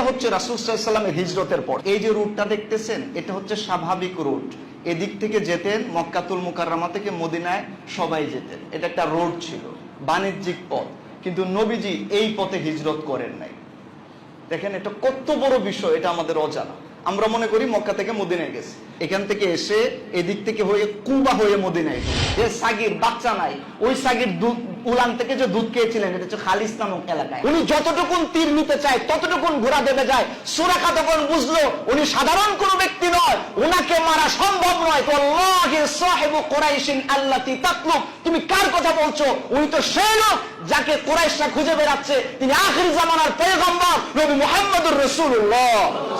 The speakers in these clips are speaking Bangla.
হচ্ছে হিজরতের পর। এই যে রুটটা দেখতেছেন, এটা হচ্ছে স্বাভাবিক রুট। এদিক থেকে যেতেন, মক্কাতুল মুকাররামা থেকে মদিনায় সবাই যেতেন। এটা একটা রোড ছিল, বাণিজ্যিক পথ। কিন্তু নবীজি এই পথে হিজরত করেন নাই। দেখেন এটা কত বড় বিষয়, এটা আমাদের অজানা। আমরা মনে করি মক্কা থেকে মদিনায় গেছে। এখান থেকে এসে এদিক থেকে হয়ে কুবা হয়ে মদিনায় যে সাগির, বাচ্চা নাই। ওই সাগির দুধ, উলান থেকে যে দুধ খেয়েছিলেন, এটা হচ্ছে খালিস নামক এলাকায়। উনি যতটুকুন তীর নিতে চায়, ততটুকুন ঘোড়া দেবে যায়। সুরাখা তখন বুঝলো, উনি সাধারণ কোন ব্যক্তি নয়। ওনাকে মারা সম্ভব নয়। সাহেবু কোরাইশিন আল্লাতি তাকলুক তুমি কার কথা বলছো? উনি তো সেই লোক যাকে কোরাইশরা খুঁজে বেড়াচ্ছে। তিনি আখির জামানার পয়গম্বর নবী মুহাম্মদুর রাসূলুল্লাহ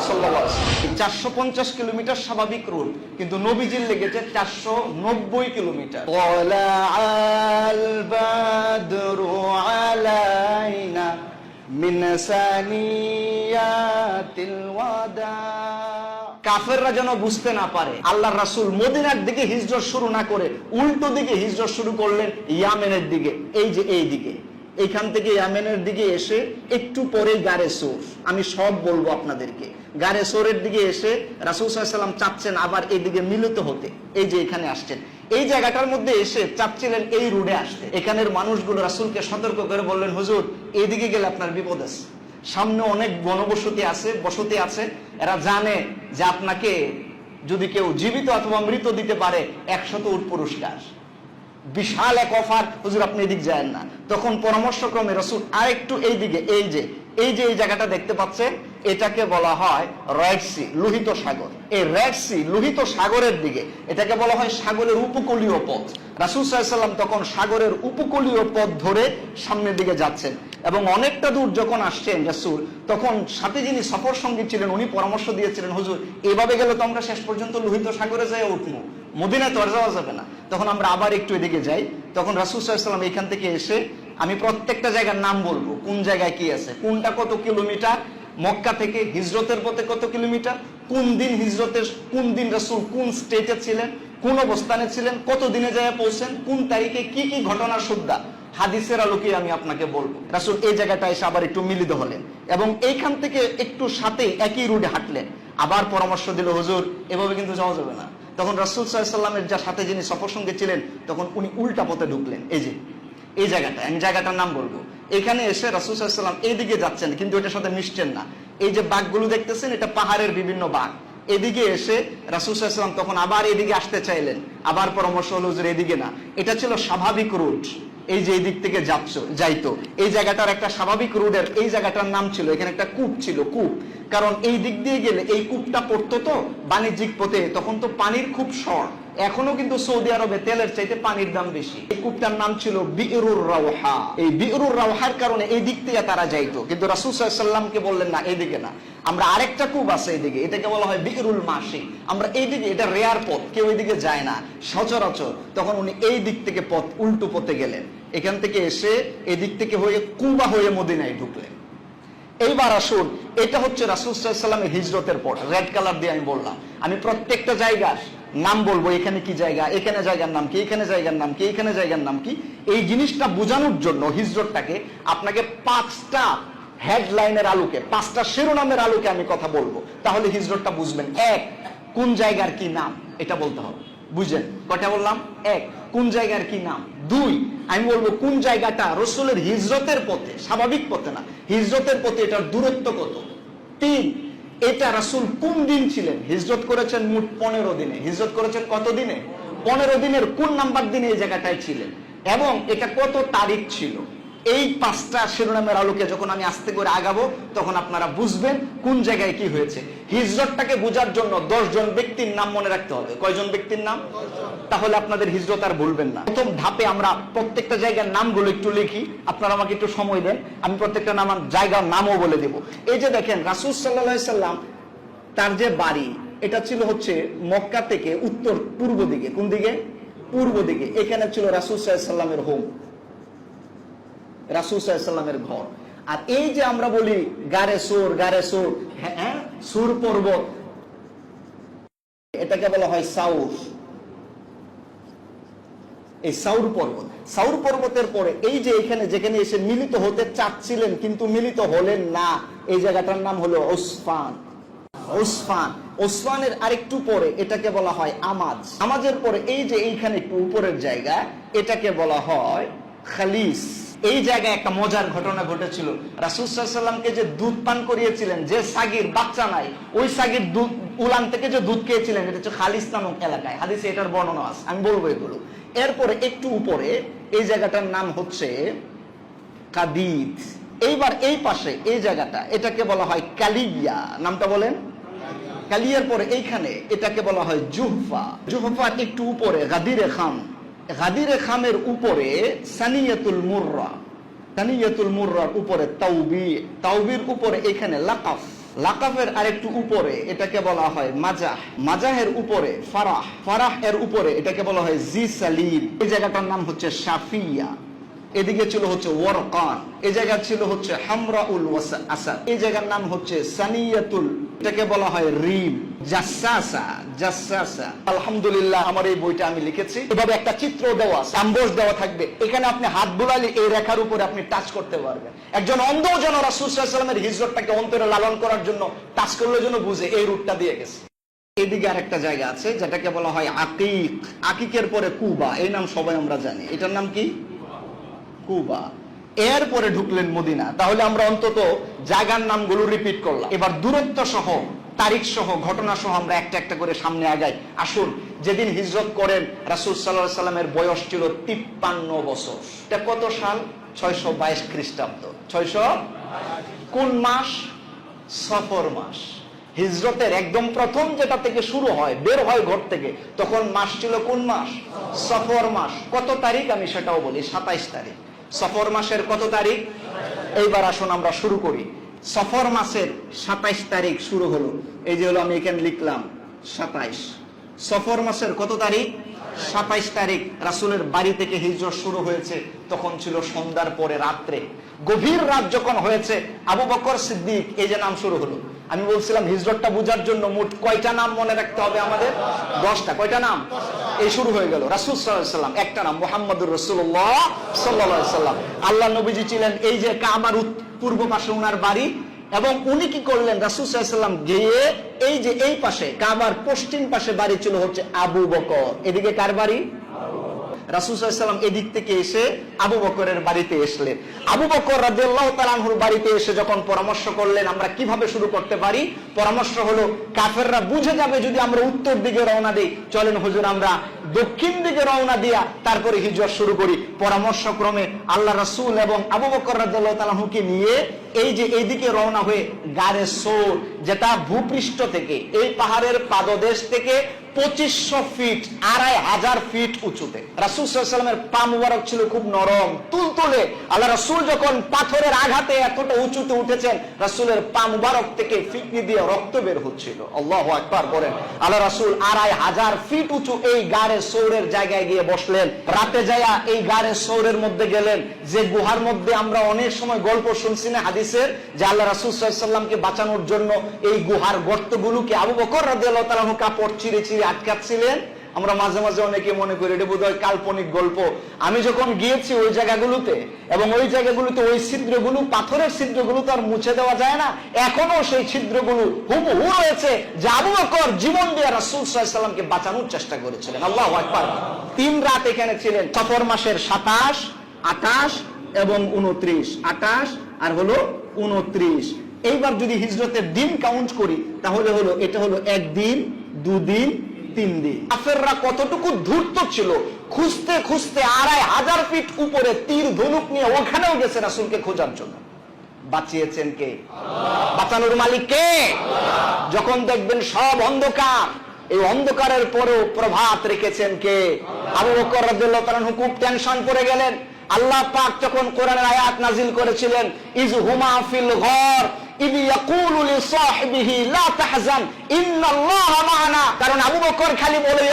সাল্লাল্লাহু চারশো পঞ্চাশ কিলোমিটার স্বাভাবিক রুট কিন্তু নবীজির লেগেছে চারশো নব্বই কিলোমিটার। কাফেররা যেন বুঝতে না পারে আল্লাহ রাসূল মদিনার দিকে হিজরত শুরু না করে উল্টো দিকে হিজরত শুরু করলেন ইয়ামেনের দিকে এই যে এই দিকে। এইখান থেকে ইয়ামেনের দিকে এসে একটু পরে গারে সোর। আমি সব বলব আপনাদেরকে। গারে সোরের দিকে এসে রাসুল সাল্লাম চাচ্ছেন আবার এইদিকে মিলিত হতে। এই যে এখানে আসছেন। এই জায়গাটার মধ্যে এসে চাচ্ছিলেন এই রুডে আসতে। এখানের মানুষগুলো রাসুলকে সতর্ক করে বললেন, হুজুর এইদিকে গেলে আপনার বিপদ আছে। সামনে অনেক গণবসতি আছে, বসতি আছে। এরা জানে যে আপনাকে যদি কেউ জীবিত অথবা মৃত দিতে পারে, একশত উট পুরস্কার। বিশাল এক অফার। হুজুর, আপনি এদিক যায় না। তখন পরামর্শক্রমে রসুল আরেকটু এই দিকে, এই যে এই যে এই জায়গাটা দেখতে পাচ্ছেন এটাকে বলা হয় রেড সি লোহিত সাগর। এই রেড সি লোহিত সাগরের দিকে, এটাকে বলা হয় সাগরের উপকূলীয় পথ। রাসুল সাল্লাম তখন সাগরের উপকূলীয় পথ ধরে সামনের দিকে যাচ্ছেন। এবং অনেকটা দূর যখন আসছেন রাসুল, তখন সাথে যিনি সফর সঙ্গী ছিলেন, উনি পরামর্শ দিয়েছিলেন, হুজুর, এভাবে গেলে তো আমরা শেষ পর্যন্ত লোহিত সাগরে যাই উঠবো। মদিনায় তো আর যাওয়া যাবে না। তখন আমরা আবার একটু এদিকে যাই। তখন রাসুল সাল্লাম এখান থেকে এসে আমি প্রত্যেকটা জায়গার নাম বলব। কোন জায়গায় কি আছে? কোনটা কত কিলোমিটার? মক্কা থেকে হিজরতের পথে কত কিলোমিটার? কোন দিন হিজরতের, কোন দিন রাসুল কোন স্টেটে ছিলেন? কোন অবস্থানে ছিলেন? কত দিনে যায় পৌঁছেন? কোন তারিখে কি কি ঘটনার সুদ্ধা হাদিসের আলোকে আমি আপনাকে বলব। রাসুল এই জায়গাটা এসে আবার একটু মিলিত হলেন এবং এইখান থেকে একটু সাথে একই রুটে হাঁটলেন। আবার পরামর্শ দিল, হুজুর, এভাবে কিন্তু যাওয়া যাবে না। তখন রাসুল সাল্লামের যার সাথে যিনি সফর সঙ্গে ছিলেন, তখন উনি উল্টা পথে ঢুকলেন। এই যে, এই জায়গাটা আমি জায়গাটার নাম বলব। এখানে এসে রাসুল সাল্লাম এইদিকে যাচ্ছেন, কিন্তু এটার সাথে মিশছেন না। এই যে বাঘগুলো দেখতেছেন, এটা পাহাড়ের বিভিন্ন বাঘ। এদিকে এসে রাসুল সাল্লাম তখন আবার এদিকে আসতে চাইলেন। আবার পরামর্শ হলো যে এদিকে না। এটা ছিল স্বাভাবিক রুট। এই যে দিক থেকে যাচ্ছ, যাইতো। এই জায়গাটার একটা স্বাভাবিক রোডের এই জায়গাটার নাম ছিল, এখানে একটা কূপ ছিল, কূপ। কারণ এই দিক দিয়ে গেলে এই কূপটা পড়তো তো বাণিজ্যিক পথে, তখন তো পানির খুব শর্ট এখনও কিন্তু সৌদি আরবে তেলের চাইতে পানির দাম বেশি। এই কূপটার নাম ছিল বিরুর রাওহা। এই বিরুর রাওহার কারণে এই দিক থেকে তারা যাইতো। কিন্তু রাসুল সাল্লামকে বললেন, না এইদিকে না। আমরা আরেকটা কূপ আছে এইদিকে এটাকে বলা হয় বিরুল মাসি। আমরা এইদিকে, এটা রেয়ার পথ। কেউ এইদিকে যায় না। সচরাচর তখন উনি এই দিক থেকে পথ, উল্টো পথে গেলেন। এখান থেকে এসে এদিক থেকে হয়ে কুবা হয়ে মদিনায় ঢুকলেন। এইবার আসুন, এটা হচ্ছে রাসুল সাল্লামের হিজরতের পর রেড কালার দিয়ে আমি বললাম। আমি প্রত্যেকটা জায়গার নাম বলব, এখানে কি জায়গা, এখানে জায়গার নাম কি, এখানে জায়গার নাম কি, এখানে জায়গার নাম কি। এই জিনিসটা বোঝানোর জন্য হিজরতটাকে আপনাকে পাঁচটা হেডলাইনের আলোকে, পাঁচটা শিরোনামের আলোকে আমি কথা বলব। তাহলে হিজরতটা বুঝবেন। এক, কোন জায়গার কি নাম, এটা বলতে হবে। বুঝলেন কটা বললাম? এক, কোন জায়গার কি নাম? দুই, আমি বলব কোন জায়গাটা রসুলের হিজরতের পথে, স্বাভাবিক পথে না, হিজরতের পথে এটার দূরত্ব কত? তিন, এটা রাসুল কোন দিন ছিলেন? হিজরত করেছেন মোট পনেরো দিনে। হিজরত করেছেন কত দিনে? পনেরো দিনের কোন নাম্বার দিনে এই জায়গাটায় ছিলেন? এবং এটা কত তারিখ ছিল? এই পাঁচটা শিরোনামের আলোকে যখন আমি আস্তে করে আগাবো, তখন আপনারা বুঝবেন কোন জায়গায় কি হয়েছে। হিজরতটাকে বোঝার জন্য দশ জন ব্যক্তির নাম মনে রাখতে হবে। কয়জন ব্যক্তির নাম? তাহলে আপনাদের হিজরত আর ভুলবেন না। প্রথম ধাপে আমরা প্রত্যেকটা জায়গার নামগুলো একটু লিখি। আপনারা আমাকে একটু সময় দেন, আমি প্রত্যেকটা নাম জায়গার নামও বলে দেব। এই যে দেখেন, রাসুল সাল্লাহ সাল্লাম তার যে বাড়ি, এটা ছিল হচ্ছে মক্কা থেকে উত্তর পূর্ব দিকে। কোন দিকে? পূর্ব দিকে। এখানে ছিল রাসুল সাল্লামের হোম রাসুল সাল্লামের ঘর। আর এই যে আমরা বলি গারে সোর গারে সোর হ্যাঁ সুর পর্বত এটাকে বলা হয় সাউথ এই সাউর পর্বত সাউর পর্বতের পরে এই যে এখানে যেখানে এসে মিলিত হতে চাচ্ছিলেন, কিন্তু মিলিত হলেন না। এই জায়গাটার নাম হলো ওসফান। ওসফান। ওসফানের আরেকটু পরে এটাকে বলা হয় আমাজ। আমাজের পরে এই যে এইখানে একটু উপরের জায়গা, এটাকে বলা হয় খালিস। এই জায়গায় একটা মজার ঘটনা ঘটেছিল। রাসুসাল্লামকে যে দুধ পান করিয়েছিলেন, যে সাগির, বাচ্চা নাই, ওই সাগির দুধ, উলান থেকে যে দুধ খেয়েছিলেন, এটা হচ্ছে খালিস নামক এলাকায়। হাদিসে এটার বর্ণনা আছে, আমি বলব এগুলো। এরপরে একটু উপরে, এই জায়গাটার নাম হচ্ছে কাদিদ। এইবার এই পাশে, এই জায়গাটা, এটাকে বলা হয় কালিয়া নামটা বলেন? কালিয়ার পরে এইখানে, এটাকে বলা হয় জুহফা। জুহফার একটু উপরে, গাদিরে খাম। গাদিরে খামের উপরে সানিয়াতুল মুররা, সানিয়াতুল মুররার উপরে তাওবি, তাওবির উপরে এখানে লাকাফ। লাকাফের আরেকটু উপরে এটাকে বলা হয় মাজাহ। মাজাহের উপরে ফারাহ। ফারাহ এর উপরে এটাকে বলা হয় জি সালিম এই জায়গাটার নাম হচ্ছে শাফিয়া। এদিকে ছিল হচ্ছে ওয়ারকান এই জায়গা ছিল হচ্ছে হামরাউল ওয়াসা- আসাদ। এই জায়গার নাম হচ্ছে সানিয়াতুল, এটাকে বলা হয় রিম, জাসাসা জাসাসা। আলহামদুলিল্লাহ, আমার এই বইটা আমি লিখেছি। এভাবে একটা চিত্র দেওয়া দেওয়া থাকবে। এখানে আপনি হাত বুলালে এই রেখার উপরে আপনি টাচ করতে পারবেন। একজন অন্ধ যেন রাসুসাল্লামের হিজরতটাকে অন্তরে লালন করার জন্য টাচ করলে বুঝে, এই রুটটা দিয়ে গেছে। এদিকে আরেকটা জায়গা আছে, যেটাকে বলা হয় আকিক। আকিকের পরে কুবা, এই নাম সবাই আমরা জানি। এটার নাম কি? কুবা। এরপরে ঢুকলেন মদিনা। তাহলে আমরা অন্তত জায়গার নামগুলো রিপিট করলাম। এবার দূরত্ব সহ, তারিখ সহ, ঘটনা সহ আমরা একটা একটা করে সামনে আগাই। আসুন, যেদিন হিজরত করেন রাসুল সাল্লাহ সাল্লামের বয়স ছিল তিপ্পান্ন বছর। এটা কত সাল? ছয়শো বাইশ খ্রিস্টাব্দ। ছয়শো? কোন মাস? সফর মাস। হিজরতের একদম প্রথম যেটা থেকে শুরু হয়, বের হয় ঘর থেকে, তখন মাস ছিল কোন মাস? সফর মাস। কত তারিখ আমি সেটাও বলি, সাতাইশ তারিখ। সফর মাসের কত তারিখ? এইবার আসুন আমরা শুরু করি। সফর মাসের সাতাইশ তারিখ শুরু হলো। এই যে হলো আমি এখানে লিখলাম, সাতাইশ। সফর মাসের কত তারিখ? সাতাইশ তারিখ। রাসুলের বাড়ি থেকে হিজর শুরু হয়েছে, তখন ছিল সন্ধ্যার পরে রাত্রে। গভীর রাত যখন হয়েছে, আবু বকর সিদ্দিক, এই যে নাম শুরু হলো। আমি বলছিলাম, হিজরতটা বোঝার জন্য মোট কয়টা নাম মনে রাখতে হবে আমাদের? দশটা। কয়টা নাম? এই শুরু হয়ে গেল। রাসুল সাল্লাম, একটা নাম, মোহাম্মদুর রসুল্লাহ সাল্লাহ সাল্লাম। আল্লাহ নবীজি ছিলেন এই যে কামার পূর্ব পাশে উনার বাড়ি, এবং উনি কি করলেন? রাসুল সাল্লাম গিয়ে এই যে এই পাশে, কামার পশ্চিম পাশে বাড়ি ছিল হচ্ছে আবু বকর। এদিকে কার বাড়ি? রাসুসাল্লাম এদিক থেকে এসে আবু বকরের বাড়িতে এসলেন। আবু বকর রাদিয়াল্লাহু তাআলাহুর বাড়িতে এসে যখন পরামর্শ করলেন, আমরা কীভাবে শুরু করতে পারি? পরামর্শ হলো, কাফেররা বুঝে যাবে যদি আমরা উত্তর দিকে রওনা দিই, চলেন হুজুর আমরা দক্ষিণ দিকে রওনা দিয়া তারপরে হিজরত শুরু করি। পরামর্শ ক্রমে আল্লাহ রাসূল এবং আবু বকর রাদিয়াল্লাহু তাআলাহুকে নিয়ে এই যে এইদিকে রওনা হয়ে গারে সোর, যেটা ভূপৃষ্ঠ থেকে, এই পাহাড়ের পাদদেশ থেকে পঁচিশশো ফিট, আড়াই হাজার ফিট উঁচুতে। রাসুল সাল্লামের পা মুবারক ছিল খুব নরম, তুলতুলে। আল্লাহ রাসুল যখন পাথরের আঘাতে এতটা উঁচুতে উঠেছেন, রাসুলের পা মুবারক থেকে ফিটনি দিয়ে রক্ত বের হচ্ছিল। আল্লাহ একবার করেন আল্লাহ রাসুল আড়াই হাজার ফিট উঁচু এই গাড়ে সৌরের জায়গায় গিয়ে বসলেন। রাতে যায়া এই গাড়ে সৌরের মধ্যে গেলেন। যে গুহার মধ্যে আমরা অনেক সময় গল্প শুনছি না হাদিসের, যে আল্লাহ রাসুল সাল্লামকে বাঁচানোর জন্য এই গুহার গর্তগুলোকে আবু বকর তাআলা কাপড় ছিঁড়ে ছিঁড়ে আটকাচ্ছিলেন, আমরা মাঝে মাঝে অনেকে মনে করি, এটা বোধহয় কাল্পনিক গল্প। আমি যখন গিয়েছি ওই জায়গাগুলোতে, এবং ওই জায়গাগুলোতে ওই ছিদ্রগুলো, পাথরের ছিদ্রগুলো তো আর মুছে দেওয়া যায় না এখনও সেই ছিদ্রগুলো হুবহু রয়েছে যে আবু জীবন দিয়ে রাসূল সাল্লামকে বাঁচানোর চেষ্টা করেছিলেন। আল্লাহু আকবার। তিন রাত এখানে ছিলেন, সফর মাসের সাতাশ, আঠাশ এবং উনত্রিশ। আঠাশ আর হলো উনত্রিশ। এইবার যদি হিজরতের দিন কাউন্ট করি, তাহলে হলো, এটা হলো একদিন, দুদিন তিন দিন। কাফেররা কতটুকু ধূর্ত ছিল, খুঁজতে খুঁজতে আড়াই হাজার ফিট উপরে তীর ধনুক নিয়ে ওখানেও গেছে রাসুলকে খোঁজার জন্য। বাঁচিয়েছেন কে? বাঁচানোর মালিক কে? যখন দেখবেন সব অন্ধকার, এই অন্ধকারের পরেও প্রভাত রেখেছেন কে? আবু বকর রাদিয়াল্লাহু খুব টেনশন পড়ে গেলেন। আল্লাহ পাক যখন কোরআনের আয়াত নাজিল করেছিলেন, ইজ হুমা ফিল ঘর কারণ আবু বকর খালি বলে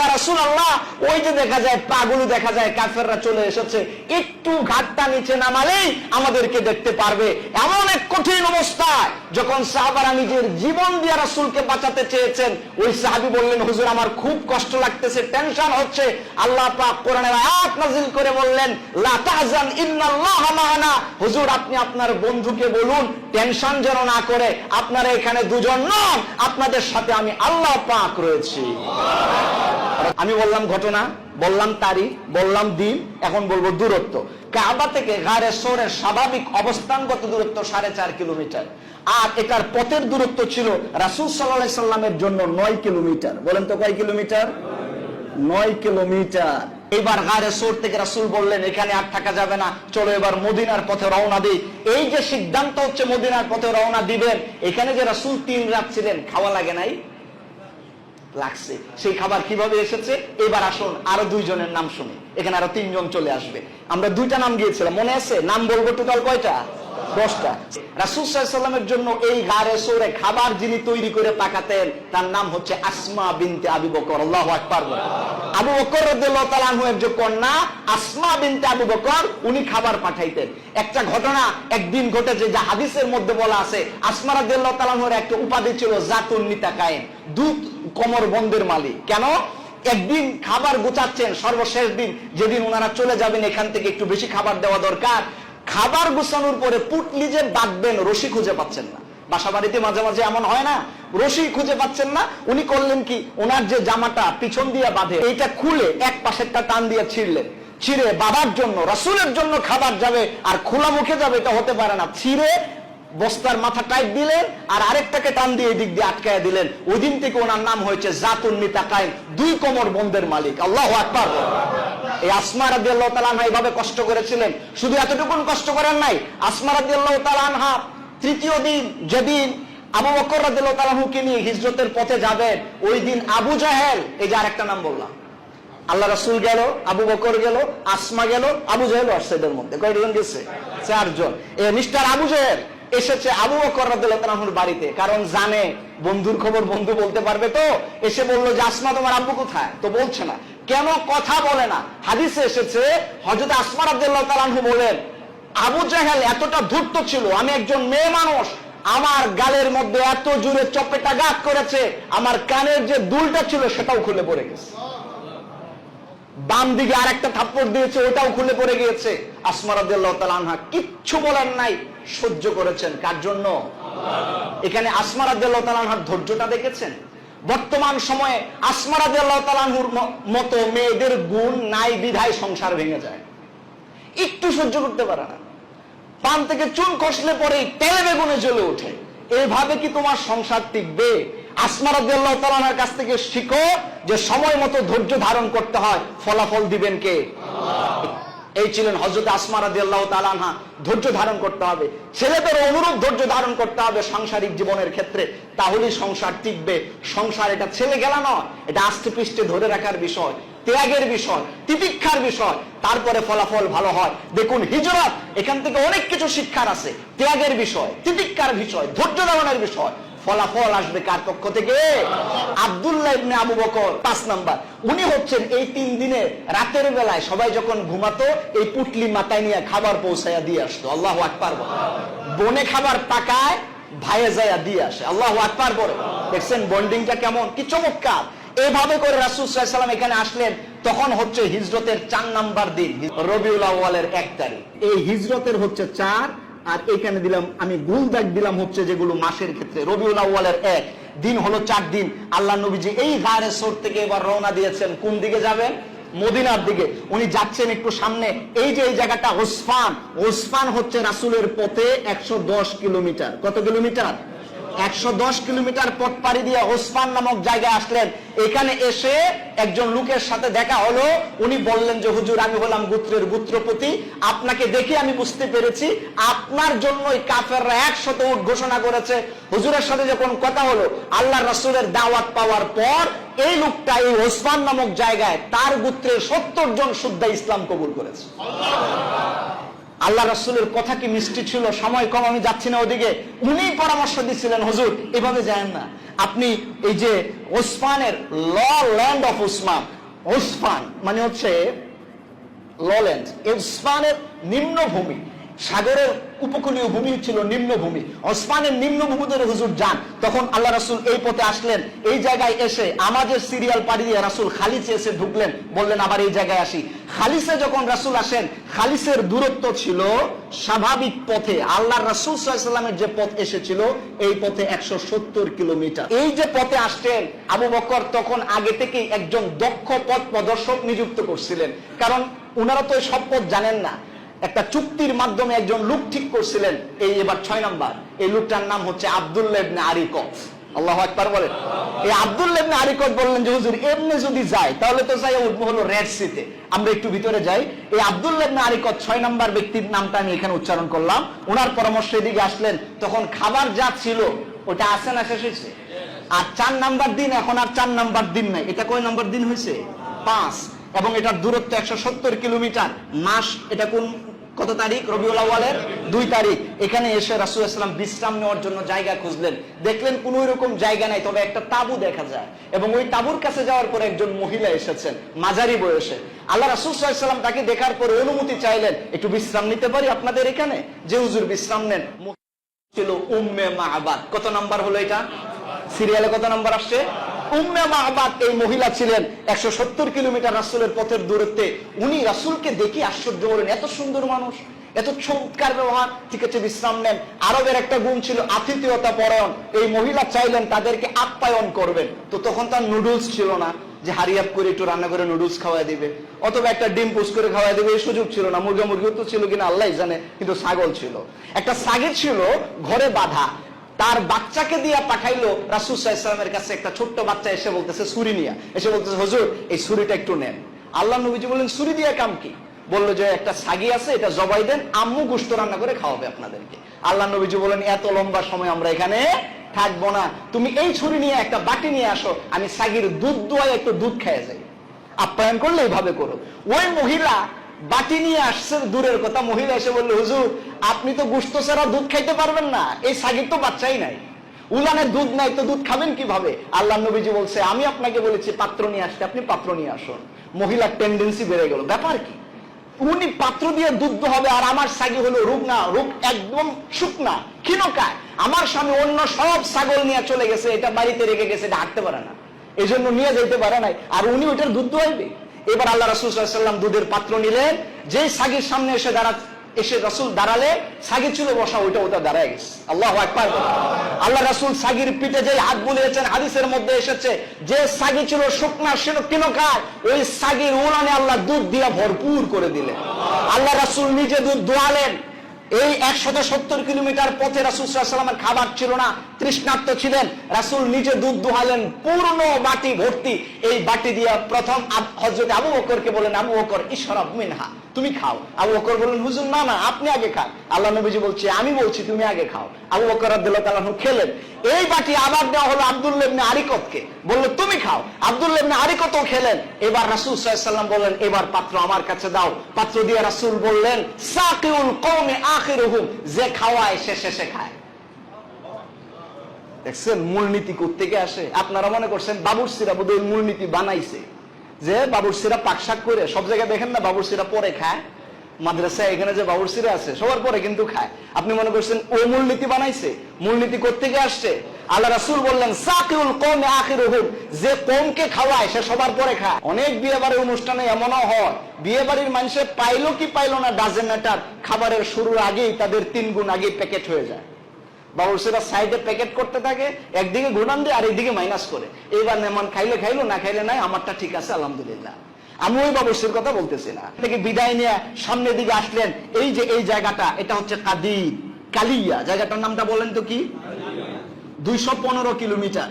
ওই যে দেখা যায় দেখা যায়, কাফেররা চলে এসেছে। একটু ঘাটটা নিচে নামালেই আমাদেরকে দেখতে পারবে। এমন এক কঠিন অবস্থায়, যখন সাহাবারা নিজের জীবন দিয়ে রাসূলকে বাঁচাতে চেয়েছেন, ওই সাহাবী বললেন, হুজুর, আমার খুব কষ্ট লাগতেছে, টেনশন হচ্ছে। আল্লাহ পাক কোরআনের আয়াত করে বললেন, লা তাহজান, ইন্নাল্লাহা মা'ানা। হুজুর, আপনি আপনার বন্ধুকে বলুন, টেনশন যেন না করে আপনারা এখানে দুজন নন, আপনাদের সাথে আমি আল্লাহ পাক রয়েছি। আমি বললাম ঘটনা, বললাম তারিখ, বললাম দিন, এখন বলব দূরত্ব। কাবা থেকে গারে সোরের স্বাভাবিক অবস্থানগত দূরত্ব সাড়ে চার কিলোমিটার। আর এটার পথের দূরত্ব ছিল রাসুল সাল্লাহ সাল্লামের জন্য নয় কিলোমিটার। বলেন তো কয় কিলোমিটার? নয় কিলোমিটার। এবার গারে সোর থেকে রাসুল বললেন, এখানে আর থাকা যাবে না। চলো এবার মদিনার পথে রওনা দিই। এই যে সিদ্ধান্ত হচ্ছে মদিনার পথে রওনা দিবেন, এখানে যে রাসুল তিন রাত ছিলেন, খাওয়া লাগে নাই? লাগছে। সেই খাবার কীভাবে এসেছে? এবার আসুন, আরও দুইজনের নাম শুনি। এখানে আরও তিনজন চলে আসবে। আমরা দুইটা নাম গিয়েছিলাম, মনে আছে? নাম বলব টোটাল কয়টা? দশটা। রাসুল সাল্লামের জন্য এই সোরে খাবার যিনি তৈরি করে পাকাতেন, তার নাম হচ্ছে আসমা বিনতে আবু বকর। আল্লাহ আকবার। আবু বকর একজন কন্যা, আসমা বিনতে আবু বকর, উনি খাবার পাঠাইতেন। একটা ঘটনা একদিন ঘটেছে যা হাদিসের মধ্যে বলা আছে। আসমা রাদিয়াল্লাহু তাআলা একটা উপাধি ছিল জাতুন নিতা কায়েম দুধ কমর বন্ধের মালিক। কেন? একদিন খাবার গোছাচ্ছেন, সর্বশেষ দিন, যেদিন ওনারা চলে যাবেন এখান থেকে একটু বেশি খাবার দেওয়া দরকার। খাবার গুছানোর পরে পুটলি যে বাঁধবেন, রশি খুঁজে পাচ্ছেন না। বাসা বাড়িতে মাঝে মাঝে এমন হয় না, রশি খুঁজে পাচ্ছেন না। উনি করলেন কি? ওনার যে জামাটা পিছন দিয়ে বাঁধে, এইটা খুলে এক পাশেরটা টান দিয়ে ছিঁড়লেন। ছিঁড়ে বাবার জন্য, রসুলের জন্য খাবার যাবে, আর খোলা মুখে যাবে, এটা হতে পারে না। ছিঁড়ে বস্তার মাথা টাইট দিলেন আর আরেকটাকে টান দিয়ে এদিক দিয়ে আটকায় দিলেন। ওই দিন থেকে ওনার নাম হয়েছে জাতুন্নিতা কায়েম দুই কোমর বন্ধের মালিক। আল্লাহ আকবার। এই আসমা রাদি আল্লাহ তালানহা এইভাবে কষ্ট করেছিলেন। শুধু এতটুকুন কষ্ট করেন নাই, আসমা রাদি আল্লাহ তালানহা তৃতীয় দিন যেদিন আবু বকর রাদি আল্লাহ তালাহুকে নিয়ে হিজরতের পথে যাবেন, ওই দিন আবু জাহেল, এই যে আরেকটা নাম বললাম। আল্লাহ রাসুল গেল, আবু বকর গেল, আসমা গেল, আবু জাহেল আসছে এদের মধ্যে। কয়জন গেছে? চারজন। এ মিস্টার আবু জাহেল এসেছে আবু বকর রাদিয়াল্লাহু বাড়িতে। কারণ জানে, বন্ধুর খবর বন্ধু বলতে পারবে তো। এসে বলল, যে আসমা, তোমার আব্বু কোথায়? তো বলছে না। কেন কথা বলে না? হাদিসে এসেছে, হযরত আসমা রাদিয়াল্লাহু তাআলা বলেন, আবু জাহেল এতটা ধূর্ত ছিল, আমি একজন মেয়ে মানুষ, আমার গালের মধ্যে এত জোরে চপেটা গাত করেছে, আমার কানের যে দুলটা ছিল সেটাও খুলে পড়ে গেছে। বাম দিকে আরেকটা থাপ্পড় দিয়েছে, ওটাও খুলে পড়ে গিয়েছে। আসমা রাদিয়াল্লাহু আনহা কিচ্ছু বলেন নাই, সহ্য করেছেন। কার জন্য? এখানে আসমা রাদিয়াল্লাহু আনহার ধৈর্যটা দেখেছেন? বর্তমান সময়ে আসমা রাদিয়াল্লাহু আনহুর মতো মেয়েদের গুণ নাই, বিধায় সংসার ভেঙে যায়। একটু সহ্য করতে পারে না। পান থেকে চুন খসলে পরে তেলে বেগুনে জ্বলে ওঠে। এইভাবে কি তোমার সংসার টিকবে? আসমা রাদিয়াল্লাহু তাআলার কাছ থেকে শিখো যে সময় মতো ধৈর্য ধারণ করতে হয়। ফলাফল দিবেন কে? এই ছিলেন হজরত আসমা রাদিয়াল্লাহু তাআলা আনহা। ধৈর্য ধারণ করতে হবে। ছেলেদের অনুরূপ ধৈর্য ধারণ করতে হবে সাংসারিক জীবনের ক্ষেত্রে। তাহলেই সংসার টিকবে। সংসার এটা ছেলে গেলা নয়, এটা আস্তে পৃষ্ঠে ধরে রাখার বিষয়, ত্যাগের বিষয়, তিতিক্ষার বিষয়। তারপরে ফলাফল ভালো হয়। দেখুন হিজরত, এখান থেকে অনেক কিছু শিক্ষার আছে। ত্যাগের বিষয়, তিতিক্ষার বিষয়, ধৈর্য ধারণের বিষয়। ফলাফল আসবে কার পক্ষ থেকে? আব্দুল্লাহ ইবনে আবু বকর, পাঁচ নাম্বার। উনি হচ্ছেন এই তিন দিনে রাতের বেলায় সবাই যখন ঘুমাতো, এই পুটলি মাথায় নিয়ে খাবার পৌঁছাইয়া দিয়ে আসতো। আল্লাহ আকবার বনে খাবার পাকায়, ভাইয়ে যাইয়া দিয়ে আসে। আল্লাহ আকবার বলে। দেখছেন বন্ডিংটা কেমন? কি চমৎকার। এভাবে করে রাসুল সাল্লাম এখানে আসলেন, তখন হচ্ছে হিজরতের চার নাম্বার দিন, রবিউল আউয়ালের এক তারিখ। এই হিজরতের হচ্ছে চার আর এখানে দিলাম, আমি গুল দাগ দিলাম হচ্ছে যেগুলো মাসের ক্ষেত্রে। রবিউল আউ্বালের এক, দিন হলো চার দিন। আল্লাহ নবীজি এই গাড়ে সোর থেকে এবার রওনা দিয়েছেন। কোন দিকে যাবেন? মদিনার দিকে। উনি যাচ্ছেন একটু সামনে। এই যে এই জায়গাটা ওসফান ওসফান হচ্ছে রাসুলের পথে একশো দশ কিলোমিটার। কত কিলোমিটার? একশো দশ কিলোমিটার পথ পাড়ি দিয়ে ওসমান নামক জায়গায় আসলেন। এখানে এসে একজন লোকের সাথে দেখা হলো। উনি বললেন যে, হুজুর, আমি হলাম গুত্রের গুত্রপতি। আপনাকে দেখে আমি বুঝতে পেরেছি। আপনার জন্যই কাফেররা একশত উট ঘোষণা করেছে। হুজুরের সাথে যখন কথা হলো, আল্লাহ রাসূলের দাওয়াত পাওয়ার পর এই লোকটা এই ওসমান নামক জায়গায় তার গুত্রের সত্তর জন শুদ্ধা ইসলাম কবুল করেছে। আল্লাহ রসুলের কথা কি মিষ্টি ছিল? সময় কম, আমি যাচ্ছি না ওদিকে। উনি পরামর্শ দিচ্ছিলেন, হুজুর, এভাবে যায় না। আপনি এই যে ওসমানের ল ল্যান্ড অফ ওসমান ওসমান মানে হচ্ছে ল ল্যান্ড, ওসমানের নিম্নভূমি সাগরের উপকূলীয় ভূমি ছিল নিম্নভূমি। ওসমানের ধরে হুজুর যান। তখন আল্লাহ রাসূল এই পথে আসলেন। এই জায়গায় এসে আমাদের সিরিয়াল পাড়ি দিয়ে রাসূল খালিসে এসে ঢুকলেন। বললেন, আবার এই জায়গায় আসি। খালিসে যখন রাসূল আসেন খালিসের দূরত্ব ছিল স্বাভাবিক পথে। আল্লাহ রাসূল সাল্লামের যে পথ এসেছিল, এই পথে একশো সত্তর কিলোমিটার। এই যে পথে আসতেন, আবু বকর তখন আগে থেকে একজন দক্ষ পথ প্রদর্শক নিযুক্ত করছিলেন। কারণ উনারা তো সব পথ জানেন না। একটা চুক্তির মাধ্যমে একজন লোক ঠিক করছিলেন, এই এবার ছয় নাম্বার। এই লোকটার নাম হচ্ছে আব্দুল্লেবনে আরিকত আল্লাহ একবার বলেন। এই আরিকত বললেন যে, হুজুর, এমনি যদি যায় তাহলে তো যাই, উঠবো হলো রেড সিতে আমরা একটু ভিতরে যাই। এই আরিকত ছয় নাম্বার ব্যক্তির নামটা আমি এখানে উচ্চারণ করলাম। ওনার পরামর্শ এদিকে আসলেন, তখন খাবার যা ছিল, ওটা আসে না শেষ হয়েছে? আর চার নাম্বার দিন, এখন আর চার নাম্বার দিন নাই। এটা কয় নাম্বার দিন হয়েছে? পাঁচ। এবং এটার দূরত্ব একশো সত্তর কিলোমিটার। মাস, এটা কোন কত তারিখ? রবিউল আওয়ালের দুই তারিখ। এখানে এসে রাসুল ইসলাম বিশ্রাম নেওয়ার জন্য জায়গা খুঁজলেন। দেখলেন কোন রকম জায়গা নাই, তবে একটা তাবু দেখা যায়। এবং ওই তাবুর কাছে যাওয়ার পর একজন মহিলা এসেছেন, মাঝারি বয়সে। আল্লাহ রাসুল সাল্লাম তাকে দেখার পর অনুমতি চাইলেন, একটু বিশ্রাম নিতে পারি আপনাদের এখানে? যে, হুজুর, বিশ্রাম নেন। ছিল উম্মে মাহবাদ কত নাম্বার হলো এটা? সিরিয়ালে কত নাম্বার আসছে? উম্মে মাহবাদ এই মহিলা ছিলেন। একশো সত্তর কিলোমিটার রাসুলের পথের দূরত্বে। উনি রাসুলকে দেখি আশ্চর্য হলেন, এত সুন্দর মানুষ, এত চমৎকার ব্যবহার। ঠিক আছে, বিশ্রাম নেন। আরবের একটা গুণ ছিল, আতিথেয়তা পরায়ণ এই মহিলা চাইলেন তাদেরকে আপ্যায়ন করবেন। তো তখন তার নুডলস ছিল না, যে হারিয়াপ করে একটু রান্না করে নুডলস খাওয়াই দিবে। অথবা একটা ডিম পুষ করে খাওয়াই দিবে, এই সুযোগ ছিল না। মুরগা মুরগিও তো ছিল কিনা আল্লাহ জানে, কিন্তু ছাগল ছিল। একটা সাগের ছিল, ঘরে বাধা। তার বাচ্চাকে দিয়া পাঠাইলো রাসুল সাল্লামের কাছে। একটা ছোট্ট বাচ্চা এসে বলতেছে, ছুরি নিয়া। এসে বলতেছে, হুজুর, এই ছুরিটা একটু নেন। আল্লাহ নবীজি বললেন, ছুরি দিয়া কাম কি? বলল যে, একটা সাগি আছে, এটা জবাই দেন, আম্মু গুস্ত রান্না করে খাওয়াবে আপনাদেরকে। আল্লাহ নবীজি বলেন এত লম্বা সময় আমরা এখানে থাকব না। তুমি এই ছুরি নিয়ে, একটা বাটি নিয়ে আসো, আমি সাগির দুধ দোয়ায় একটু দুধ খেয়ে যাই। আপ্যায়ন করলে এইভাবে করো। ওই মহিলা বাটি নিয়ে আসছে দূরের কথা। মহিলা এসে বলল, হুজুর, আপনি তো গুস্ত ছাড়া দুধ খাইতে পারবেন না। এই সাগির তো বাচ্চাই নাই। উলানের দুধ নাই তো দুধ খাবেন কীভাবে? আল্লাহ নবীজি বলছে, আমি আপনাকে বলেছি, পাত্র নিয়ে আসতে, আপনি পাত্র নিয়ে আসুন। মহিলার টেন্ডেন্সি বেড়ে গেল। ব্যাপার কি? উনি পাত্র দিয়ে দুধ হবে আর আমার সাগি হলো রূপ না রূপ একদম শুকনা, ক্ষীণকায়। আমার স্বামী অন্য সব ছাগল নিয়ে চলে গেছে, এটা বাড়িতে রেখে গেছে, এটা হাঁটতে পারে না। এই জন্য নিয়ে যেতে পারে নাই। আর উনি ওইটার দুধ দোয়াইবে এবার আল্লাহ রাসুল দুধের পাত্র নিলেন। যে সাগির সামনে এসে দাঁড়া, এসে রাসুল দাঁড়ালে সাগি ছিল বসা, ওইটা ওটা দাঁড়ায় গেছে। আল্লাহ একবার আল্লাহ রাসুল সাগির পিঠে যে হাত বুলিয়েছেন, হাদিসের মধ্যে এসেছে যে সাগি ছিল শুকনা সে কিনো খায় ওই সাগির উলানে আল্লাহ দুধ দিয়া ভরপুর করে দিলেন। আল্লাহ রাসুল নিজে দুধ দোয়ালেন। এই একশত সত্তর কিলোমিটার পথে রাসুল সাল্লামের খাবার ছিল না তৃষ্ণার্ত ছিলেন। রাসুল নিজে দুধ দোহালেন, পূর্ণ বাটি ভর্তি। এই বাটি দিয়া প্রথম হজরত আবু বকরকে বলেন আবু বকর ঈশ্বরব মিনহা, তুমি খাও। আবু বকর বললেন, হুজুর, না না, আপনি আগে খান। আল্লাহ নবীজি বলছে, আমি বলছি, তুমি আগে খাও। আবু বকর আব্দুল্লাহ তালাহ খেলেন। এই বাটি আবার দেওয়া হলো আব্দুল্লেবনে আরিকতকে। বলল, তুমি খাও। আব্দুল্লেবনে আরিকতও খেলেন। এবার রাসুল সাল্লাম বললেন, এবার পাত্র আমার কাছে দাও। পাত্র দিয়ে রাসুল বললেন, সাকিউল কৌমে আখির যে খাওয়ায়, সে শেষে খায়। দেখছেন, মূলনীতি থেকে আসে। আপনারা মনে করছেন বাবুরসিরা বোধহয় মূলনীতি বানাইছে। যে বাবুরসিরা পাকশাক করে, সব জায়গায় দেখেন না বাবুরসিরা পরে খায়? মাদ্রাসা এখানে যে বাবুরসিরা আছে, সবার পরে কিন্তু খায়। আপনি মনে করছেন ও মূলনীতি বানাইছে? মূলনীতি থেকে আসছে। আল্লাহ রাসুল বললেন সাকিউল কমে আখির যে কমকে খাওয়ায়, সে সবার পরে খায়। অনেক বিয়ে বাড়ির অনুষ্ঠানে এমনও হয় বিয়ে বাড়ির মানুষের পাইলো কি পাইলো না ডাজেন খাবারের শুরুর আগেই তাদের তিন গুণ আগেই প্যাকেট হয়ে যায়। বাবুর্সিরা সাইডে প্যাকেট করতে থাকে, একদিকে ঘুরান দিয়ে আর একদিকে মাইনাস করে। এইবার মেহমান খাইলে খাইলো, না খাইলে নাই, আমারটা ঠিক আছে, আলহামদুলিল্লাহ। আমি ওই বাবুসির কথা বলতেছি না। থেকে বিদায় নিয়ে সামনের দিকে আসলেন? এই যে এই জায়গাটা, এটা হচ্ছে কাদি কালিয়া। জায়গাটার নামটা বলেন তো কি? দুইশো পনেরো কিলোমিটার।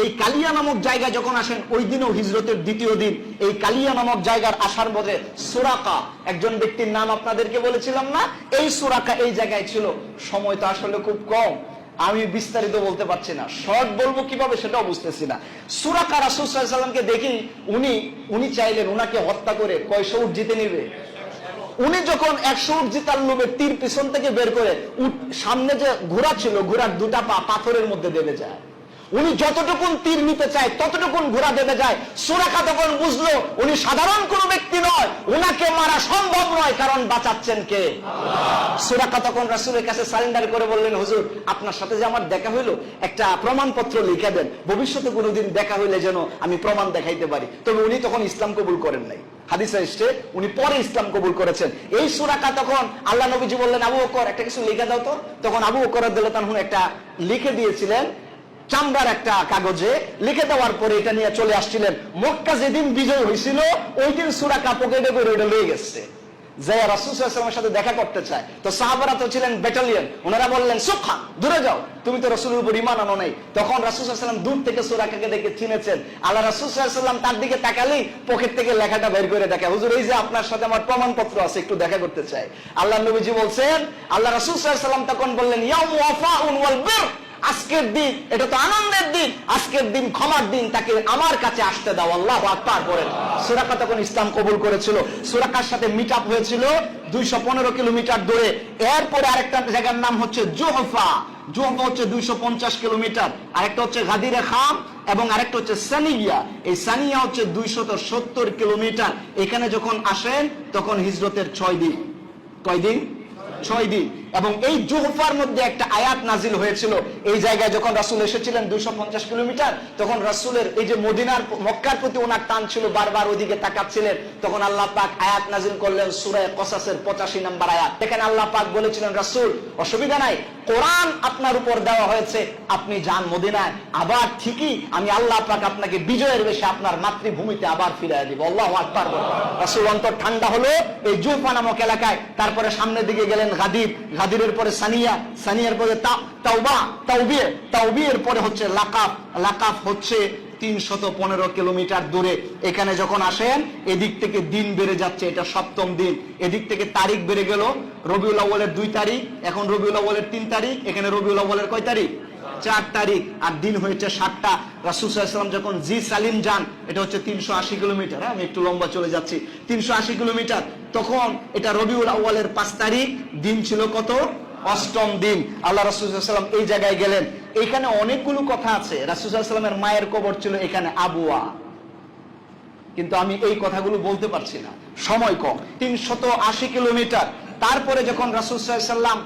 এই কালিয়া নামক জায়গা যখন আসেন, ওই দিনও হিজরতের দ্বিতীয় দিন। এই কালিয়া নামক জায়গার আসার পথে সুরাকা, একজন ব্যক্তির নাম আপনাদেরকে বলেছিলাম না? এই সুরাকা এই জায়গায় ছিল। সময় তো আসলে খুব কম। আমি বিস্তারিত বলতে পারছি না। শর্ট বলব কীভাবে সেটাও বুঝতেছি না। সুরাকা রাসুসাল্লামকে দেখি উনি উনি চাইলেন উনাকে হত্যা করে কয়শো উঠ জিতে নিবে? উনি যখন একশো উট জিতার লোভে তীর পিছন থেকে বের করে সামনে যে ঘোড়া ছিল, ঘোড়ার দুটা পা পাথরের মধ্যে দেবে যায়। উনি যতটুকুন তীর নিতে চায় ততটুকুন ঘোড়া দেবে যায়। সুরাকা তখন বুঝলো উনি সাধারণ কোন ব্যক্তি নয় উনাকে মারা সম্ভব নয় কারণ বাঁচাচ্ছেন কে? সুরাকা তখন রাসুলের কাছে সারেন্ডার করে বললেন হুজুর আপনার সাথে যে আমার দেখা হইল একটা প্রমাণপত্র লিখে দেন। ভবিষ্যতে কোনোদিন দেখা হইলে যেন আমি প্রমাণ দেখাইতে পারি। তবে উনি তখন ইসলাম কবুল করেন নাই। হাদিসে এসছে উনি পরে ইসলাম কবুল করেছেন। এই সুরাকা তখন আল্লাহ নবীজি বললেন আবু বকর একটা কিছু লিখে দাও তো। তখন আবু বকর একটা লিখে দিয়েছিলেন চামড়ার একটা কাগজে লিখে দেওয়ার পরে এটা নিয়ে চলে আসছিলেন। মক্কা যেদিন বিজয় হয়েছিল, ওই দিন সুরাকা পকেটে করে ওটা লয়ে গেছে। সাথে দেখা করতে চায়, তো সাহাবারা তো ছিলেন ওনারা বললেন দূরে যাও, তুমি তো রসুলের উপর ইমান আনো নাই। তখন দূর থেকে সুরাকাকে দেখে চিনেছেন। আল্লাহ রাসুসাল্লাম তার দিকে তাকালেই পকেট থেকে লেখাটা বের করে দেখে, হুজুর, এই যে আপনার সাথে আমার প্রমাণপত্র আছে, একটু দেখা করতে চাই। আল্লাহ নবীজি বলছেন, আল্লাহ রাসুসাল্লাম তখন বললেন ইয়াম ওয়াফা উন ওয়াল আজকের দিন, এটা তো আনন্দের দিন, আজকের দিন ক্ষমার দিন তাকে আমার কাছে আসতে দাও, আল্লাহ আকবার করেন সুরাকা তখন ইসলাম কবুল করেছিল। সুরাকার সাথে মিট আপ হয়েছিল? দুইশো পনেরো কিলোমিটার দূরে। এরপরে আরেকটা জায়গার নাম হচ্ছে জোহফা। জোহফা হচ্ছে দুইশো পঞ্চাশ কিলোমিটার। আরেকটা হচ্ছে গাদিরে খাম এবং আরেকটা হচ্ছে সানিয়া। এই সানিয়া হচ্ছে দুইশত সত্তর কিলোমিটার। এখানে যখন আসেন, তখন হিজরতের ছয় দিন। কয় দিন ছয় দিন। এবং এই জুহফার মধ্যে একটা আয়াত নাজিল হয়েছিল। এই জায়গায় যখন রাসুল এসেছিলেন দুইশো পঞ্চাশ কিলোমিটার, তখন রাসুলের এই যে মদিনার, মক্কার প্রতি ওনার টান ছিল, বারবার ওইদিকে তাকাচ্ছিলেন। তখন আল্লাহ পাক আয়াত নাজিল করলেন সুরায় কসাসের পঁচাশি নাম্বার আয়াত। এখানে আল্লাহ পাক বলেছিলেন, রাসুল, অসুবিধা নাই। কোরআন আপনার উপর দেওয়া হয়েছে। আপনি যান মদিনায়। আবার ঠিকই আমি আল্লাহ পাক আপনাকে বিজয়ের বেশে আপনার মাতৃভূমিতে আবার ফিরিয়ে দিব। আল্লাহ আকবার রাসুল অন্তর ঠান্ডা হলো, এই জুফা নামক এলাকায়। তারপরে সামনের দিকে গেলেন গাদির গাদিরের পরে সানিয়া, সানিয়ার পরে তাওবা তাওবিয়ে তাওবিয়ের পরে হচ্ছে লাকাফ। লাকাফ হচ্ছে তিনশত পনেরো কিলোমিটার দূরে। এখানে যখন আসেন, এদিক থেকে দিন বেড়ে যাচ্ছে, এটা সপ্তম দিন। এদিক থেকে তারিখ বেড়ে গেল, রবিউল আউ্বালের দুই তারিখ, এখন রবিউল আউ্বালের তিন তারিখ, এখানে রবিউল আউ্বালের কয় তারিখ? চার তারিখ আর দিন হয়েছে সাতটা। রাসুসাল্লাম যখন জি সালিম যান এটা হচ্ছে তিনশো আশি কিলোমিটার হ্যাঁ, আমি একটু লম্বা চলে যাচ্ছি। তিনশো আশি কিলোমিটার তখন এটা রবিউল আউ্বালের পাঁচ তারিখ দিন ছিল কত? অষ্টম দিন। আল্লাহ রাসুসাল্লাম এই জায়গায় গেলেন। এখানে অনেকগুলো কথা আছে। রাসুসাল্লামের মায়ের কবর ছিল এখানে আবুয়া। কিন্তু আমি এই কথাগুলো বলতে পারছি না। সময় কম তিনশত আশি কিলোমিটার। তারপরে যখন রাসুল সাল্লাম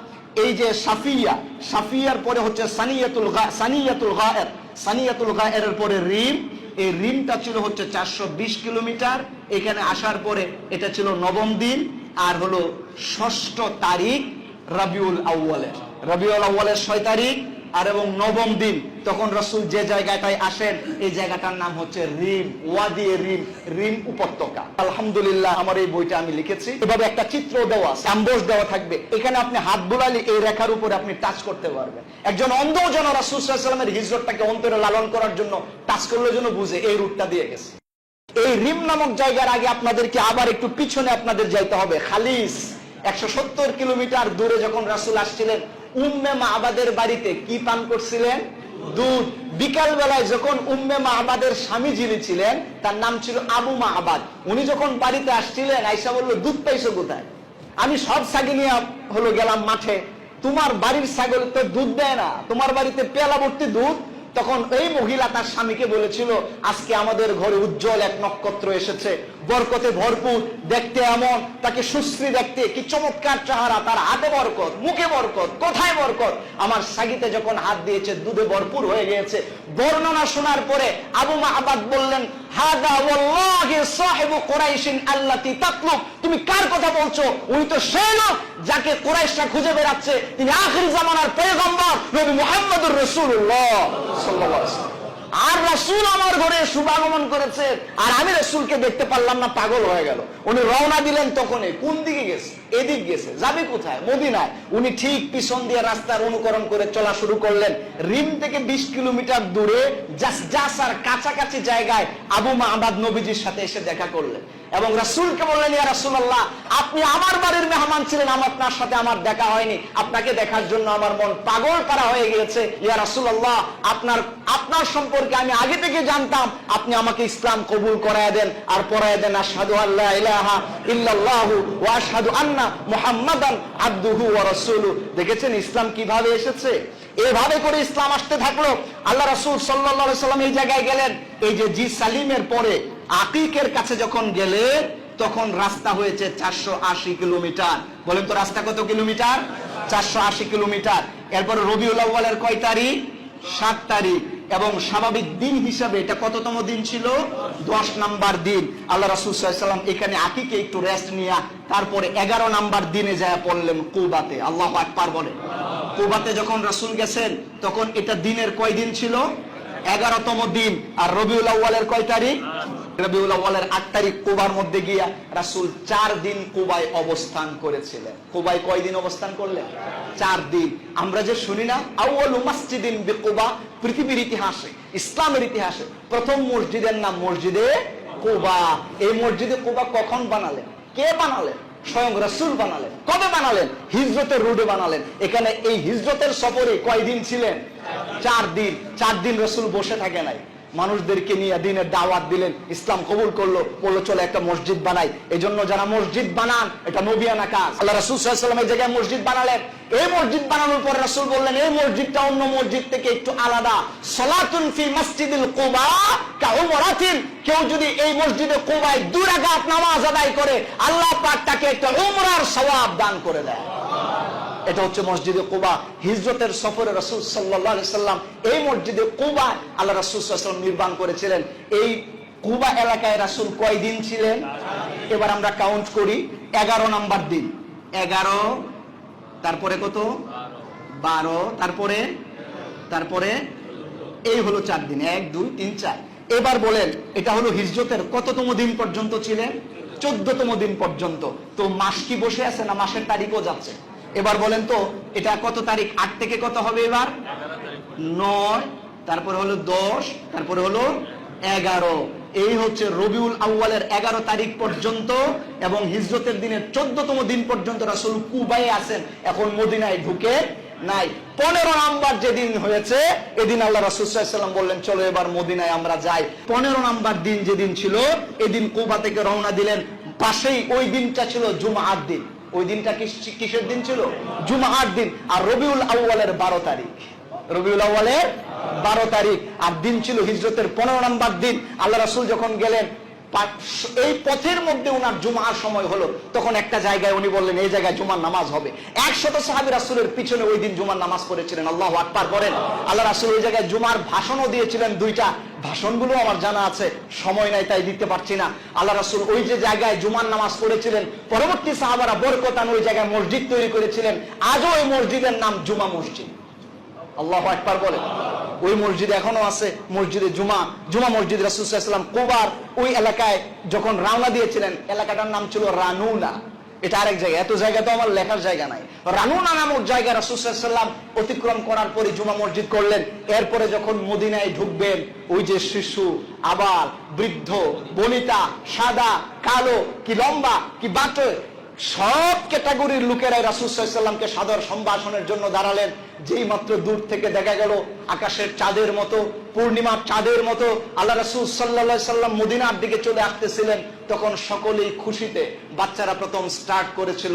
এই যে সাফিয়া সাফিয়ার পরে হচ্ছে সানিয়াতুল সানিয়াতুল গায়ের সানিয়াতুল গায়ের পরে রিম, এই রিমটা ছিল হচ্ছে চারশো বিশ কিলোমিটার। এখানে আসার পরে এটা ছিল নবম দিন, আর হলো ষষ্ঠ তারিখ রবিউল আউ্বালের রবিউল আউ্বালের ছয় তারিখ আর এবং নবম দিন, তখন রসুল যে জায়গাটায় আসেন, এই জায়গাটার নাম হচ্ছে রিম, ওয়াদি রিম রিম উপত্যকা। আলহামদুলিল্লাহ, আমার এই বইটা আমি লিখেছি। এভাবে একটা চিত্র দেওয়া স্যাম্বোস দেওয়া থাকবে। এখানে আপনি হাত বুলালে এই রেখার উপরে আপনি টাচ করতে পারবেন। একজন অন্ধ যেন রাসুলের হিজরতটাকে অন্তরে লালন করার জন্য টাচ করলে যেন বুঝে, এই রুটটা দিয়ে গেছে। এই রিম নামক জায়গার আগে আপনাদেরকে আবার একটু পিছনে আপনাদের যাইতে হবে। খালিস, একশো সত্তর কিলোমিটার দূরে যখন রাসুল আসছিলেন উম্মে মাহবাদের বাড়িতে কি পান করছিলেন? দুধ। বিকাল বেলায় যখন উম্মে মাহবাদের স্বামী যিনি ছিলেন, তার নাম ছিল আবু মাহবাদ উনি যখন বাড়িতে আসছিলেন আইসা বলল, দুধ পাইছো কোথায়? আমি সব ছাগি নিয়ে হলো গেলাম মাঠে। তোমার বাড়ির ছাগল তো দুধ দেয় না। তোমার বাড়িতে পেলা ভর্তি দুধ? তখন এই মহিলা তার স্বামীকে বলেছিল, আজকে আমাদের ঘরে উজ্জ্বল এক নক্ষত্র এসেছে। বরকতে ভরপুর, দেখতে এমন, তাকে সুশ্রী দেখতে, কি চমৎকার চাহারা, তার হাতে বরকত, মুখে বরকত, কোথায় বরকত? আমার সাগিতে যখন হাত দিয়েছে, দুধে ভরপুর হয়ে গিয়েছে, বর্ণনা শোনার পরে আবু মাহাবাদ বললেন তুমি কার কথা বলছো? উনি তো সেই লোক যাকে কুরাইশরা খুঁজে বেড়াচ্ছে। তিনি আখির জামানার পয়গম্বর নবী মুহাম্মদুর রাসূলুল্লাহ আর রসুল আমার ঘরে শুভাগমন করেছে, আর আমি রসুলকে দেখতে পারলাম না, পাগল হয়ে গেল। উনি রওনা দিলেন তখনই, কোন দিকে গেছে? এদিক গেছে। যাবে কোথায়? মদিনায়। উনি ঠিক পিছন দিয়ে রাস্তার অনুকরণ করে চলা শুরু করলেন। রিম থেকে বিশ কিলোমিটার দূরে জাসার কাছাকাছি জায়গায় আবু মাহবাদ নবীজির সাথে এসে দেখা করলেন। এবং রাসূলকে বললেন, ইয়া রাসূলুল্লাহ, আপনি আমার বাড়ির মেহমান ছিলেন আপনার সাথে আমার দেখা হয়নি। আপনাকে দেখার জন্য আমার মন পাগল পারা হয়ে গিয়েছে। ইয়া রাসূলুল্লাহ, আপনার আপনার সম্পর্কে আমি আগে থেকে জানতাম। আপনি আমাকে ইসলাম কবুল করায় দেন। আর পড়ায় দেন, আশহাদু আল্লা ইলাহা ইল্লাল্লাহু ওয়া আশহাদু আন্না মুহাম্মাদান আবদুহু ওয়া রাসূলু। দেখেছেন ইসলাম কীভাবে এসেছে? এভাবে করে ইসলাম আসতে থাকল। আল্লাহ রাসূল সাল্লাল্লাহু আলাইহি সাল্লাম এই জায়গায় গেলেন। এই যে জি সালিমের পরে আকিকের কাছে যখন গেলেন তখন রাস্তা হয়েছে চারশো আশি কিলোমিটার। বলেন তো রাস্তা কত কিলোমিটার? চারশো আশি কিলোমিটার। এরপর রবিউল আউ্বালের কয় তারিখ? সাত তারিখ। এবং স্বাভাবিক দিন হিসাবে এটা কততম দিন ছিল? দশ নাম্বার দিন। আল্লাহ রাসুল সাল্লাম এখানে আকিকে একটু রেস্ট নিয়ে তারপরে এগারো নাম্বার দিনে যায় পড়লেন কুবাতে। আল্লাহ আকবার বলে কুবাতে যখন রাসুল গেছেন, তখন এটা দিনের কয় দিন ছিল? এগারোতম দিন। আর রবিউল আউ্বালের কয় তারিখ? আট তারিখ মধ্যে গিয়া রাসুল চার দিন অবস্থান করেছিলেন। কুবায় কয় দিন অবস্থান করলেন? চার দিন। আমরা যে শুনি না পৃথিবীর ইতিহাসে, ইসলামের ইতিহাসে প্রথম মসজিদের নাম মসজিদে কুবা। এই মসজিদে কুবা কখন বানালেন? কে বানালেন? স্বয়ং রসুল বানালেন। কবে বানালেন? হিজরতের রুডে বানালেন। এখানে এই হিজরতের সফরে কয়দিন ছিলেন? চার দিন। চার দিন রসুল বসে থাকে নাই। মানুষদেরকে নিয়ে দিনের দাওয়াত দিলেন, ইসলাম কবুল করল, বলল, চলো একটা মসজিদ বানাই। এই জন্য যারা মসজিদ বানান, এটা নবিয়ানা কাজ। আল্লাহ রসুল সাল্লাম এই জায়গায় মসজিদ বানালেন। এই মসজিদ বানানোর পর রসুল বললেন, এই মসজিদটা অন্য মসজিদ থেকে একটু আলাদা। সলাতুন ফি মসজিদুল কুবা কাউমরাতিন কেউ যদি এই মসজিদে কুবায় দুই রাকাত নামাজ আদায় করে, আল্লাহ পাক তাকে একটা উমরার সওয়াব দান করে দেয় এটা হচ্ছে মসজিদে কুবা। হিজরতের সফরে রসুল সাল্লাহ সাল্লাম এই মসজিদে কুবা আল্লাহ রসুল নির্মাণ করেছিলেন। এই কুবা এলাকায় রাসুল কয়দিন ছিলেন? এবার আমরা কাউন্ট করি, এগারো নাম্বার দিন। এগারো, তারপরে কত? বারো। তারপরে? তারপরে? এই হলো চার দিন। এক, দুই, তিন, চার। এবার বলেন, এটা হলো হিজরতের কততম দিন পর্যন্ত ছিলেন? চোদ্দতম দিন পর্যন্ত। তো মাস কি বসে আছে না মাসের তারিখও যাচ্ছে? এবার বলেন তো, এটা কত তারিখ? আট থেকে কত হবে এবার? নয়, তারপরে হলো দশ, তারপরে হলো এগারো। এই হচ্ছে রবিউল আউ্বালের এগারো তারিখ পর্যন্ত এবং হিজরতের দিনের চোদ্দতম দিন পর্যন্ত রাসুল কুবাই আছেন। এখন মদিনায় ঢুকে নাই। পনেরো নাম্বার যেদিন হয়েছে, এদিন আল্লাহ রাসুসাল্লাম বললেন, চলো এবার মদিনায় আমরা যাই। পনেরো নাম্বার দিন যেদিন ছিল, এদিন কুবা থেকে রওনা দিলেন। পাশেই ওই দিনটা ছিল জুমার দিন। ওই দিনটা কিস- কিসের দিন ছিল? জুমাহার দিন। আর রবিউল আউ্বালের বারো তারিখ। রবিউল আউ্বালের বারো তারিখ। আর দিন ছিল হিজরতের পনেরো নম্বর দিন। আল্লাহ রাসুল যখন গেলেন এই পথের মধ্যে ওনার জুমার সময় হলো, তখন একটা জায়গায় উনি বললেন, এই জায়গায় জুমার নামাজ হবে। একশত সাহাবি রাসুলের পিছনে ওই দিন জুমার নামাজ পড়েছিলেন, আল্লাহ আকবার করেন আল্লাহ রাসুল ওই জায়গায় জুমার ভাষণও দিয়েছিলেন, দুইটা ভাষণগুলো আমার জানা আছে, সময় নাই তাই দিতে পারছি না। আল্লাহ রাসুল ওই যে জায়গায় জুমার নামাজ পড়েছিলেন, পরবর্তী সাহাবারা বরকতান ওই জায়গায় মসজিদ তৈরি করেছিলেন, আজও ওই মসজিদের নাম জুমা মসজিদ। আল্লাহ একবার বলে ওই মসজিদ এখনও আছে, মসজিদে জুমা জুমা মসজিদ রাসুসাল্লাম কুবার, ওই এলাকায় যখন রাওনা দিয়েছিলেন, এলাকাটার নাম ছিল রানুনা এটা আরেক জায়গা, এত জায়গা তো আমার লেখার জায়গা নাই। রানুনা নামক জায়গা রাসুসাল্লাম অতিক্রম করার পরে জুমা মসজিদ করলেন। এরপরে যখন মদিনায় ঢুকবেন, ওই যে শিশু আবার বৃদ্ধ, বনিতা, সাদা, কালো, কি লম্বা, কি বাটো সব ক্যাটাগরির লোকেরাই রাসুসাল্লামকে সাদর সম্ভাষণের জন্য দাঁড়ালেন। যেই মাত্র দূর থেকে দেখা গেল, আকাশের চাঁদের মতো, পূর্ণিমার চাঁদের মতো, আল্লাহ রাসুল সাল্লা সাল্লাম মদিনার দিকে চলে আসতেছিলেন। তখন সকলেই খুশিতে বাচ্চারা প্রথম স্টার্ট করেছিল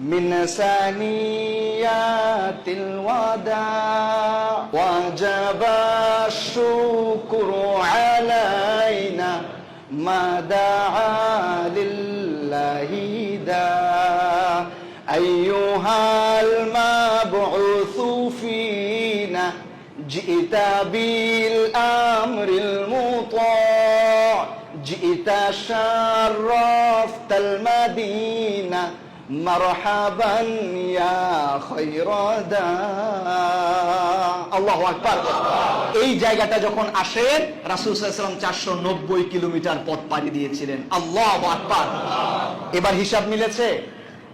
من ثنيات الوداع وجب الشكر علينا ما دعا لله داع أيها المبعوث فينا جئت بالأمر المطاع جئت شرفت المدينة. مرحبا يا خير আল্লাহ আকবার এই জায়গাটা যখন আসেন রাসুল সাল্লাম চারশো নব্বই কিলোমিটার পথ পাড়ি দিয়েছিলেন আল্লাহ আকবার এবার হিসাব মিলেছে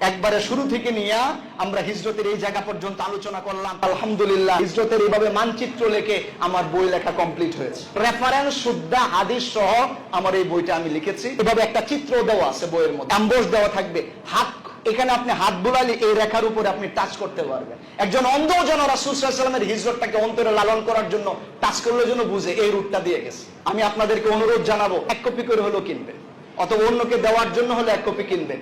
একবারে শুরু থেকে নিয়ে আমরা হিজরতের এই জায়গা পর্যন্ত আলোচনা করলাম আলহামদুলিল্লাহ হিজরতের এইভাবে মানচিত্র লেখে আমার বই লেখা কমপ্লিট হয়েছে রেফারেন্স শুদ্ধা হাদিস সহ আমার এই বইটা আমি লিখেছি এভাবে একটা চিত্র দেওয়া আছে বইয়ের মধ্যে অ্যাম্বোস দেওয়া থাকবে হাত এখানে আপনি হাত বুলালে এই রেখার উপরে আপনি টাচ করতে পারবেন। একজন অন্ধ যেন রাসুলের হিজরতটাকে অন্তরে লালন করার জন্য টাচ করলে জন্য বুঝে, এই রুটটা দিয়ে গেছে। আমি আপনাদেরকে অনুরোধ জানাব, এক কপি করে হলেও কিনবেন। অথবা অন্যকে দেওয়ার জন্য হলে এক কপি কিনবেন।